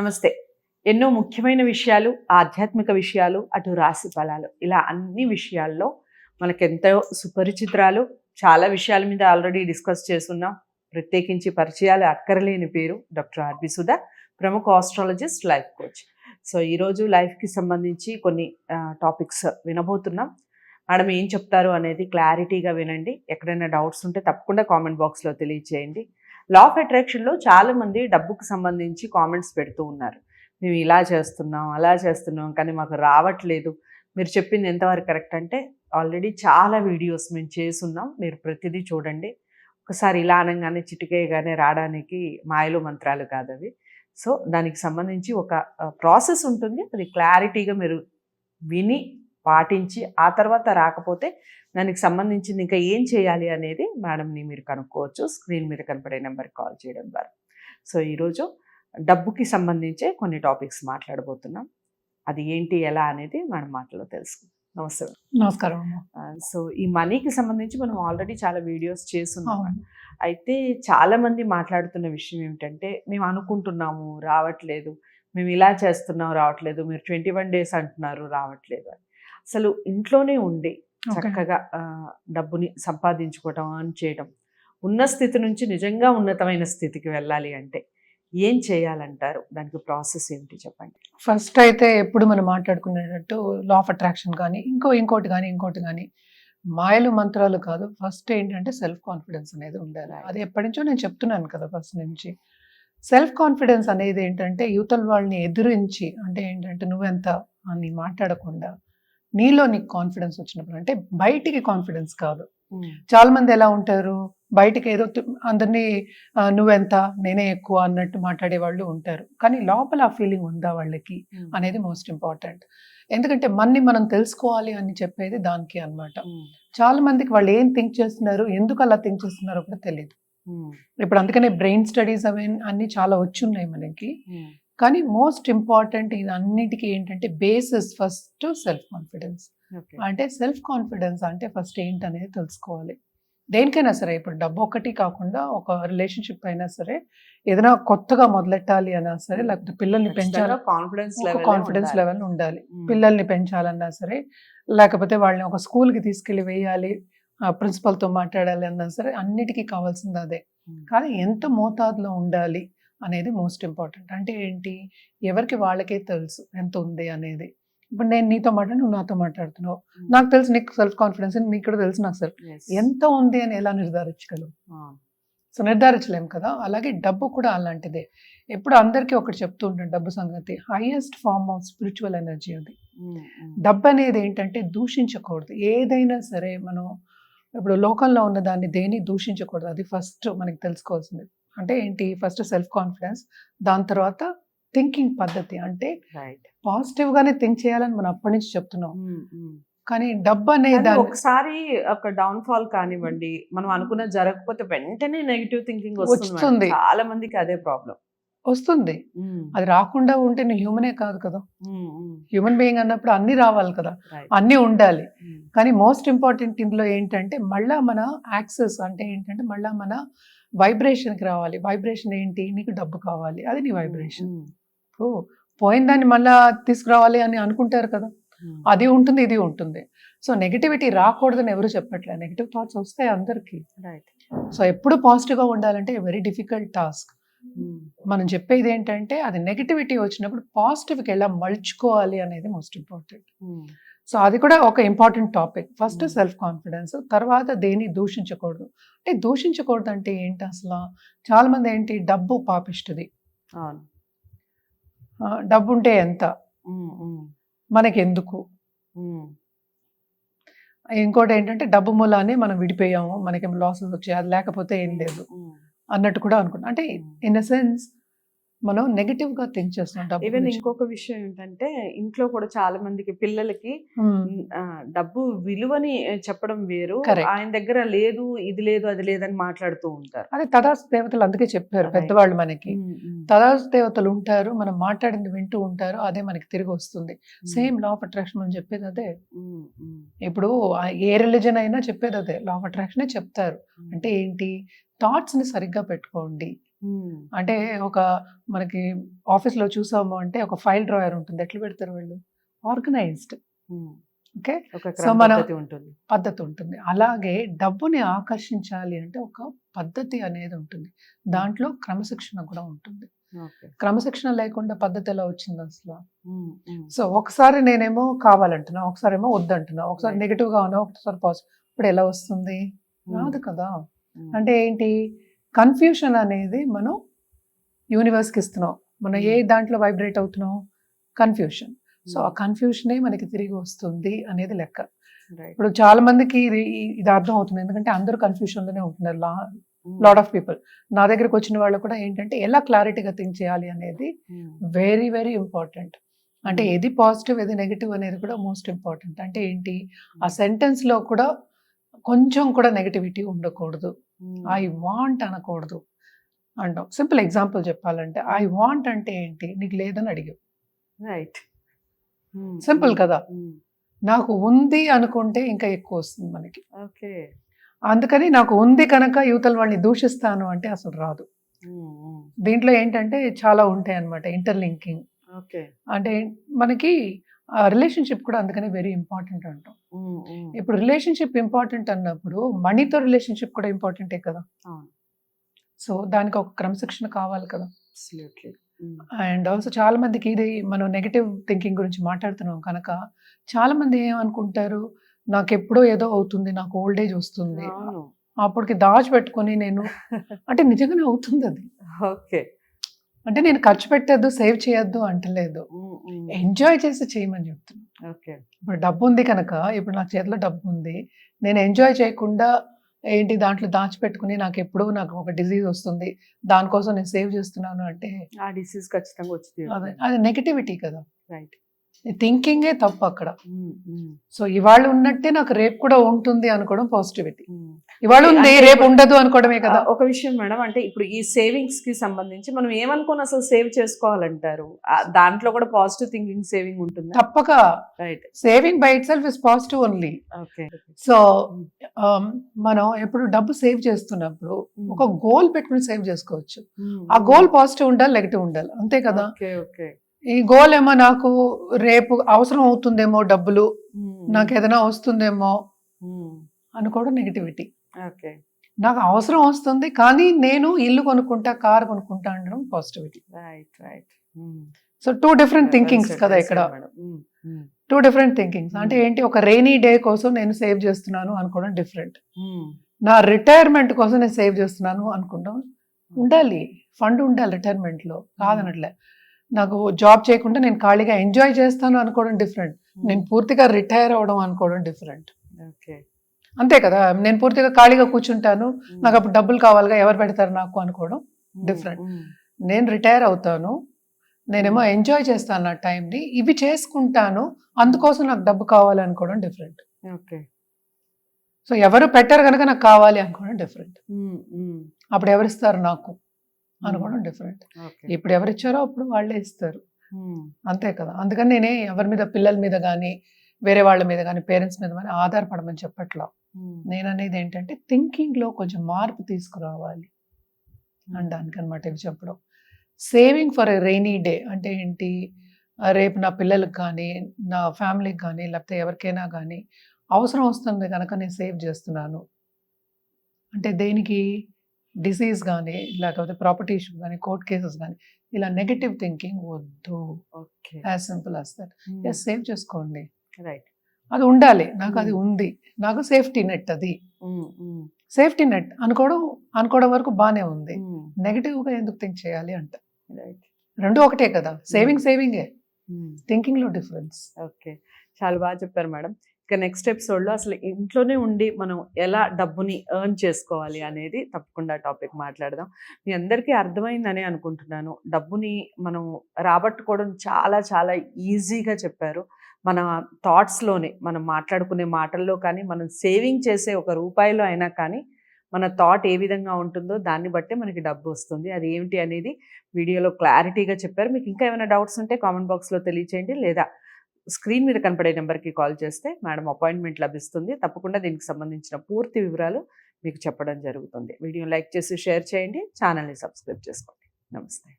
నమస్తే. ఎన్నో ముఖ్యమైన విషయాలు ఆధ్యాత్మిక విషయాలు అటు రాశి ఫలాలు. ఇలా అన్ని విషయాల్లో మనకెంతో సుపరిచిత్రాలు. చాలా విషయాల మీద ఆల్రెడీ డిస్కస్ చేస్తున్నాం. ప్రత్యేకించి పరిచయాలు అక్కరలేని పేరు డాక్టర్ ఆర్బి సుధా ప్రముఖ ఆస్ట్రాలజిస్ట్ లైఫ్ కోచ్. సో ఈరోజు లైఫ్కి సంబంధించి కొన్ని టాపిక్స్ వినబోతున్నాం. మేడం ఏం చెప్తారు అనేది క్లారిటీగా వినండి. ఎక్కడైనా డౌట్స్ ఉంటే తప్పకుండా కామెంట్ బాక్స్లో తెలియచేయండి. లా ఆఫ్ అట్రాక్షన్లో చాలామంది డబ్బుకు సంబంధించి కామెంట్స్ పెడుతూ ఉన్నారు. మేము ఇలా చేస్తున్నాం అలా చేస్తున్నాం కానీ మాకు రావట్లేదు. మీరు చెప్పింది ఎంతవరకు కరెక్ట్ అంటే ఆల్రెడీ చాలా వీడియోస్ మేము చేస్తున్నాం. మీరు ప్రతిదీ చూడండి. ఒకసారి ఇలా అనగానే చిటికేయగానే రావడానికి మాయలు మంత్రాలు కాదు అవి. సో దానికి సంబంధించి ఒక ప్రాసెస్ ఉంటుంది. అది క్లారిటీగా మీరు విని పాటించి ఆ తర్వాత రాకపోతే దానికి సంబంధించింది ఇంకా ఏం చేయాలి అనేది మేడంని మీరు కనుక్కోవచ్చు. స్క్రీన్ మీద కనపడే నెంబర్కి కాల్ చేయడం ద్వారా. సో ఈరోజు డబ్బుకి సంబంధించే కొన్ని టాపిక్స్ మాట్లాడబోతున్నాం. అది ఏంటి ఎలా అనేది మనం మాటలో తెలుసుకుందాం. నమస్తే నమస్కారం. సో ఈ మనీకి సంబంధించి మనం ఆల్రెడీ చాలా వీడియోస్ చేస్తున్నాం. అయితే చాలా మంది మాట్లాడుతున్న విషయం ఏమిటంటే మేము అనుకుంటున్నాము రావట్లేదు. మేము ఇలా చేస్తున్నాం రావట్లేదు. మీరు ట్వంటీ వన్ డేస్ అంటున్నారు రావట్లేదు అని. అసలు ఇంట్లోనే ఉండి. చక్కగా డబ్బుని సంపాదించుకోవటం అని చేయడం ఉన్న స్థితి నుంచి నిజంగా ఉన్నతమైన స్థితికి వెళ్ళాలి అంటే ఏం చేయాలంటారు? దానికి ప్రాసెస్ ఏంటి చెప్పండి? ఫస్ట్ అయితే ఎప్పుడు మనం మాట్లాడుకునేటట్టు లా ఆఫ్ అట్రాక్షన్ కానీ ఇంకో ఇంకోటి కానీ ఇంకోటి కానీ మాయలు మంత్రాలు కాదు. ఫస్ట్ ఏంటంటే సెల్ఫ్ కాన్ఫిడెన్స్ అనేది ఉండాలి. అది ఎప్పటి నుంచో నేను చెప్తున్నాను కదా ఫస్ట్ నుంచి. సెల్ఫ్ కాన్ఫిడెన్స్ అనేది ఏంటంటే యువతల వాళ్ళని ఎదిరించి అంటే ఏంటంటే నువ్వెంత అని మాట్లాడకుండా నీలో నీకు కాన్ఫిడెన్స్ వచ్చినప్పుడు అంటే బయటికి కాన్ఫిడెన్స్ కాదు. చాలా మంది ఎలా ఉంటారు? బయటికి ఏదో అందరినీ నువ్వెంత? నేనే ఎక్కువ అన్నట్టు మాట్లాడే వాళ్ళు ఉంటారు. కానీ లోపల ఆ ఫీలింగ్ ఉందా వాళ్ళకి అనేది మోస్ట్ ఇంపార్టెంట్ ఎందుకంటే మన్ని మనం తెలుసుకోవాలి అని చెప్పేది దానికి అన్నమాట. చాలా మందికి వాళ్ళు ఏం థింక్ చేస్తున్నారు? ఎందుకు అలా థింక్ చేస్తున్నారో కూడా తెలియదు ఇప్పుడు అందుకనే బ్రెయిన్ స్టడీస్ అవి అన్ని చాలా వచ్చున్నాయి మనకి. కానీ మోస్ట్ ఇంపార్టెంట్ ఇది అన్నిటికీ ఏంటంటే బేసిస్ ఫస్ట్ సెల్ఫ్ కాన్ఫిడెన్స్. అంటే సెల్ఫ్ కాన్ఫిడెన్స్ అంటే ఫస్ట్ ఏంటనేది తెలుసుకోవాలి. దేనికైనా సరే ఇప్పుడు డబ్బు ఒకటి కాకుండా ఒక రిలేషన్షిప్ అయినా సరే ఏదైనా కొత్తగా మొదలెట్టాలి అయినా సరే లేకపోతే పిల్లల్ని పెంచాలి. కాన్ఫిడెన్స్ కాన్ఫిడెన్స్ లెవెల్ ఉండాలి. పిల్లల్ని పెంచాలన్నా సరే లేకపోతే వాళ్ళని ఒక స్కూల్కి తీసుకెళ్ళి వేయాలి ప్రిన్సిపల్తో మాట్లాడాలి అన్నా సరే అన్నిటికీ కావాల్సింది అదే. కానీ ఎంత మోతాదులో ఉండాలి? అనేది మోస్ట్ ఇంపార్టెంట్. అంటే ఏంటి? ఎవరికి వాళ్ళకే తెలుసు ఎంత ఉంది అనేది. ఇప్పుడు నేను నీతో మాట్లాడి నువ్వు నాతో మాట్లాడుతున్నావు. నాకు తెలుసు నీకు సెల్ఫ్ కాన్ఫిడెన్స్ నీకు కూడా తెలుసు నాకు సెల్ఫ్ ఎంత ఉంది అని ఎలా నిర్ధారించగలవు? సో నిర్ధారించలేం కదా? అలాగే డబ్బు కూడా అలాంటిదే. ఎప్పుడు అందరికీ ఒకటి చెప్తూ ఉంటాను డబ్బు సంగతి. Highest form of spiritual energy అది. డబ్బు అనేది ఏంటంటే దూషించకూడదు. ఏదైనా సరే మనం ఇప్పుడు లోకంలో ఉన్న దాన్ని దేన్ని దూషించకూడదు? అది ఫస్ట్ మనకి తెలుసుకోవాల్సింది. అంటే ఏంటి? ఫస్ట్ సెల్ఫ్ కాన్ఫిడెన్స్ దాని తర్వాత థింకింగ్ పద్ధతి. అంటే పాజిటివ్ గానే థింక్ చేయాలని మనం అప్పటి నుంచి చెప్తున్నాం. కానీ డబ్బు అనే కానీ దాన్ని ఒకసారి ఒక డౌన్ ఫాల్ కానివ్వండి మనం అనుకున్నది జరగకపోతే వెంటనే నెగిటివ్ థింకింగ్ వస్తుంది. చాలా మందికి అదే ప్రాబ్లం వస్తుంది. అది రాకుండా ఉంటే నువ్వు హ్యూమనే కాదు కదా. హ్యూమన్ బీయింగ్ అన్నప్పుడు అన్ని రావాలి కదా. అన్ని ఉండాలి. కానీ మోస్ట్ ఇంపార్టెంట్ ఇందులో ఏంటంటే మళ్ళా మన యాక్సెస్ అంటే ఏంటంటే మళ్ళా మన వైబ్రేషన్కి రావాలి. వైబ్రేషన్ ఏంటి? నీకు డబ్బు కావాలి. అది నీ వైబ్రేషన్ పోయిన దాన్ని మళ్ళా తీసుకురావాలి అని అనుకుంటారు కదా. అది ఉంటుంది ఇది ఉంటుంది. సో నెగిటివిటీ రాకూడదని ఎవరు చెప్పట్లే. నెగిటివ్ థాట్స్ వస్తాయి అందరికీ. సో ఎప్పుడు పాజిటివ్గా ఉండాలంటే వెరీ డిఫికల్ట్ టాస్క్ మనం చెప్పేది ఏంటంటే అది నెగిటివిటీ వచ్చినప్పుడు పాజిటివ్కి ఎలా మలుచుకోవాలి అనేది మోస్ట్ ఇంపార్టెంట్ సో అది కూడా ఒక important topic first. Self confidence తర్వాత దేన్ని దూషించకూడదు. అంటే దూషించకూడదు అంటే ఏంటి అసలు? చాలా మంది ఏంటి? డబ్బు పాపిస్తుంది డబ్బు ఉంటే ఎంత? ఉమ్, ఉమ్, మనకి ఎందుకు ఉమ్, ఇంకోటి ఏంటంటే డబ్బు మూలానే మనం విడిపోయాము. మనకి లాసెస్ వచ్చాయి? అది లేకపోతే ఏం లేదు. అన్నట్టు కూడా అనుకుంటాం అంటే ఇన్ అ సెన్స్ మనం నెగిటివ్గా థింక్ డబ్బు ఈవెన్. ఇంకొక విషయం ఏంటంటే ఇంట్లో కూడా చాలా మందికి పిల్లలకి డబ్బు విలువని చెప్పడం వేరు. ఆయన దగ్గర లేదు ఇది లేదు అది లేదని మాట్లాడుతూ ఉంటారు. అదే తదాస్ దేవతలు అందుకే చెప్పారు. పెద్దవాళ్ళు మనకి. తదాస్ దేవతలు ఉంటారు మనం మాట్లాడింది వింటూ ఉంటారు అదే మనకి తిరిగి వస్తుంది. సేమ్ లా ఆఫ్ అట్రాక్షన్ అని చెప్పేది అదే. ఇప్పుడు ఏ రిలీజన్ అయినా చెప్పేది అదే లా ఆఫ్ అట్రాక్షనే చెప్తారు. అంటే ఏంటి? థాట్స్ని సరిగ్గా పెట్టుకోండి. అంటే ఒక మనకి ఆఫీస్లో చూసాము అంటే ఒక ఫైల్ డ్రాయర్ ఉంటుంది. ఎట్లా పెడతారు వాళ్ళు? ఆర్గనైజ్డ్. ఓకే? సో మన- పద్ధతి ఉంటుంది. పద్ధతి ఉంటుంది. అలాగే డబ్బుని ఆకర్షించాలి అంటే ఒక పద్ధతి అనేది ఉంటుంది. దాంట్లో క్రమశిక్షణ కూడా ఉంటుంది. క్రమశిక్షణ లేకుండా పద్ధతి ఎలా వచ్చింది అసలు. సో ఒకసారి నేనేమో కావాలంటున్నా ఒకసారి ఏమో వద్దంటున్నా ఒకసారి Right. నెగిటివ్గా ఉన్నా ఒకసారి పాజిటివ్. ఇప్పుడు ఎలా వస్తుంది? రాదు కదా. అంటే ఏంటి? కన్ఫ్యూషన్ అనేది మనం యూనివర్స్కి ఇస్తున్నాం. మనం ఏ దాంట్లో వైబ్రేట్ అవుతున్నాం? కన్ఫ్యూషన్. సో ఆ కన్ఫ్యూషనే మనకి తిరిగి వస్తుంది అనేది లెక్క. ఇప్పుడు చాలా మందికి ఇది ఇది అర్థం అవుతుంది. ఎందుకంటే అందరూ కన్ఫ్యూషన్లోనే ఉంటున్నారు ఉమ్, లాట్ ఆఫ్ పీపుల్ నా దగ్గరకు వచ్చిన వాళ్ళు కూడా ఏంటంటే ఎలా క్లారిటీగా థింక్ చేయాలి అనేది వెరీ వెరీ ఇంపార్టెంట్ అంటే Hmm. ఏది పాజిటివ్ ఏది నెగిటివ్ అనేది కూడా మోస్ట్ ఇంపార్టెంట్ అంటే ఏంటి? ఆ సెంటెన్స్లో కూడా కొంచెం కూడా నెగిటివిటీ ఉండకూడదు. ఐ వాంట్ అనకూడదు అంటాం. సింపుల్ ఎగ్జాంపుల్ చెప్పాలంటే ఐ వాంట్ అంటే ఏంటి? నీకు లేదని అడిగావు. రైట్. సింపుల్ కదా? నాకు ఉంది అనుకుంటే ఇంకా ఎక్కువ వస్తుంది మనకి. ఓకే. అందుకని నాకు ఉంది కనుక యువతల వాళ్ళని దూషిస్తాను అంటే అసలు రాదు. దీంట్లో ఏంటంటే చాలా ఉంటాయి అనమాట ఇంటర్లింకింగ్. ఓకే. అంటే మనకి రిలేషన్షిప్ కూడా అందుకని వెరీ ఇంపార్టెంట్ అంటాం. ఇప్పుడు రిలేషన్షిప్ ఇంపార్టెంట్ అన్నప్పుడు మనీతో రిలేషన్షిప్ కూడా ఇంపార్టెంటే కదా. సో దానికి ఒక క్రమశిక్షణ కావాలి కదా? అండ్ ఆల్సో చాలా మందికి ఇది మనం నెగటివ్ థింకింగ్ గురించి మాట్లాడుతున్నాం కనుక చాలా మంది ఏమనుకుంటారు? నాకు ఎప్పుడో ఏదో అవుతుంది నాకు ఓల్డ్ ఏజ్ వస్తుంది. అప్పటికి దాచిపెట్టుకొని నేను అంటే నిజంగానే అవుతుంది అది ఓకే. అంటే నేను ఖర్చు పెట్టద్దు సేవ్ చేయొద్దు అంటలేదు. ఎంజాయ్ చేసి చేయమని చెప్తున్నాను ఓకే. ఇప్పుడు డబ్బు ఉంది కనుక ఇప్పుడు నా చేతిలో డబ్బు ఉంది నేను ఎంజాయ్ చేయకుండా ఏంటి దాంట్లో దాచిపెట్టుకుని నాకు ఎప్పుడూ నాకు ఒక డిజీజ్ వస్తుంది దానికోసం నేను సేవ్ చేస్తున్నాను అంటే ఆ డిసీజ్ ఖచ్చితంగా వచ్చి అది అది నెగటివిటీ కదా. రైట్ థింకింగే తప్పు అక్కడ. సో ఇవాళ ఉన్నట్టే నాకు రేపు కూడా ఉంటుంది అనుకోవడం పాజిటివిటీ ఇవాళ ఉంది రేపు ఉండదు అనుకోవడమే కదా. ఒక విషయం మేడం అంటే ఇప్పుడు ఈ సేవింగ్స్కి సంబంధించి మనం ఏమనుకోని అసలు సేవ్ చేసుకోవాలంటారు? దాంట్లో కూడా పాజిటివ్ థింకింగ్ సేవింగ్ ఉంటుంది? తప్పక. Right saving by itself is positive only okay so మనం ఎప్పుడు డబ్బు సేవ్ చేస్తున్నప్పుడు ఒక గోల్ పెట్టుకుని సేవ్ చేసుకోవచ్చు. ఆ గోల్ పాజిటివ్ ఉండాలి నెగిటివ్ ఉండాలి. అంతే కదా? ఓకే ఓకే ఈ గోల్ ఏమో నాకు రేపు అవసరం అవుతుందేమో డబ్బులు నాకు ఏదైనా వస్తుందేమో అనుకోవడం నెగిటివిటీ ఓకే. నాకు అవసరం వస్తుంది కానీ నేను ఇల్లు కొనుక్కుంటా కార్ కొనుక్కుంటా అనడం positivity right right so two different thinkings కదా ఇక్కడ. టూ డిఫరెంట్ థింకింగ్స్ అంటే ఏంటి ఒక రెయినీ డే కోసం నేను సేవ్ చేస్తున్నాను అనుకోవడం డిఫరెంట్ నా రిటైర్మెంట్ కోసం నేను సేవ్ చేస్తున్నాను అనుకుంటాం ఉండాలి ఫండ్ ఉండాలి రిటైర్మెంట్లో. కాదనట్లే. నాకు జాబ్ చేయకుండా నేను ఖాళీగా ఎంజాయ్ చేస్తాను అనుకోవడం డిఫరెంట్. నేను పూర్తిగా రిటైర్ అవడం అనుకోవడం డిఫరెంట్. ఓకే. అంతే కదా నేను పూర్తిగా ఖాళీగా కూర్చుంటాను నాకు అప్పుడు డబ్బులు కావాలిగా ఎవరు పెడతారు నాకు అనుకోవడం different. నేను రిటైర్ అవుతాను నేనేమో ఎంజాయ్ చేస్తాను నా టైంని ఇవి చేసుకుంటాను అందుకోసం నాకు డబ్బు కావాలి అనుకోవడం డిఫరెంట్. ఓకే. సో ఎవరు పెట్టారు కనుక నాకు కావాలి అనుకోవడం డిఫరెంట్. అప్పుడు ఎవరు ఇస్తారు నాకు? అనుకోవడం డిఫరెంట్. ఇప్పుడు ఎవరు ఇచ్చారో అప్పుడు వాళ్ళే ఇస్తారు. అంతే కదా. అందుకని నేనే ఎవరి మీద పిల్లల మీద కానీ వేరే వాళ్ళ మీద కానీ పేరెంట్స్ మీద కానీ ఆధారపడమని చెప్పట్లా. నేను అనేది ఏంటంటే థింకింగ్లో కొంచెం మార్పు తీసుకురావాలి అనడానికి అనమాట ఇవి చెప్పడం. Saving for a rainy day అంటే ఏంటి? రేపు నా పిల్లలకు కానీ నా ఫ్యామిలీకి కానీ లేకపోతే ఎవరికైనా కానీ అవసరం వస్తుంది కనుక నేను సేవ్ చేస్తున్నాను. అంటే దేనికి? డిసీజ్ కానీ లేకపోతే ప్రాపర్టీ ఇష్యూ కానీ కోర్ట్ కేసెస్ కానీ ఇలా నెగటివ్ థింకింగ్ వద్దు. Okay. As simple as that. Yes save చేసుకోండి. రైట్. అది ఉండాలి. నాకు అది. ఉంది. నాకు సేఫ్టీ నెట్ అది. సేఫ్టీ నెట్ అనుకోవడం అనుకోవడం వరకు బానే ఉంది. నెగిటివ్గా ఎందుకు థింక్ చేయాలి అంట. రెండు ఒకటే కదా. సేవింగ్ సేవింగే. థింకింగ్లో డిఫరెన్స్. ఓకే. చాలా బాగా చెప్పారు మేడం. ఇక నెక్స్ట్ ఎపిసోడ్లో అసలు ఇంట్లోనే ఉండి మనం ఎలా డబ్బుని ఎర్న్ చేసుకోవాలి అనేది తప్పకుండా టాపిక్ మాట్లాడదాం. మీ అందరికీ అర్థమైందని అనుకుంటున్నాను. డబ్బుని మనం రాబట్టుకోవడం చాలా చాలా ఈజీగా చెప్పారు. మన థాట్స్లోనే మనం మాట్లాడుకునే మాటల్లో కానీ మనం సేవింగ్ చేసే ఒక రూపాయిలో అయినా కానీ మన థాట్ ఏ విధంగా ఉంటుందో దాన్ని బట్టే మనకి డబ్బు వస్తుంది. అది ఏమిటి అనేది వీడియోలో క్లారిటీగా చెప్పారు. మీకు ఇంకా ఏమైనా డౌట్స్ ఉంటే కామెంట్ బాక్స్లో తెలియచేయండి. లేదా స్క్రీన్ మీద కనపడే నెంబర్కి కాల్ చేస్తే మేడం అపాయింట్మెంట్ లభిస్తుంది. తప్పకుండా దీనికి సంబంధించిన పూర్తి వివరాలు మీకు చెప్పడం జరుగుతుంది. వీడియో లైక్ చేసి షేర్ చేయండి. ఛానల్ని సబ్స్క్రైబ్ చేసుకోండి. నమస్తే.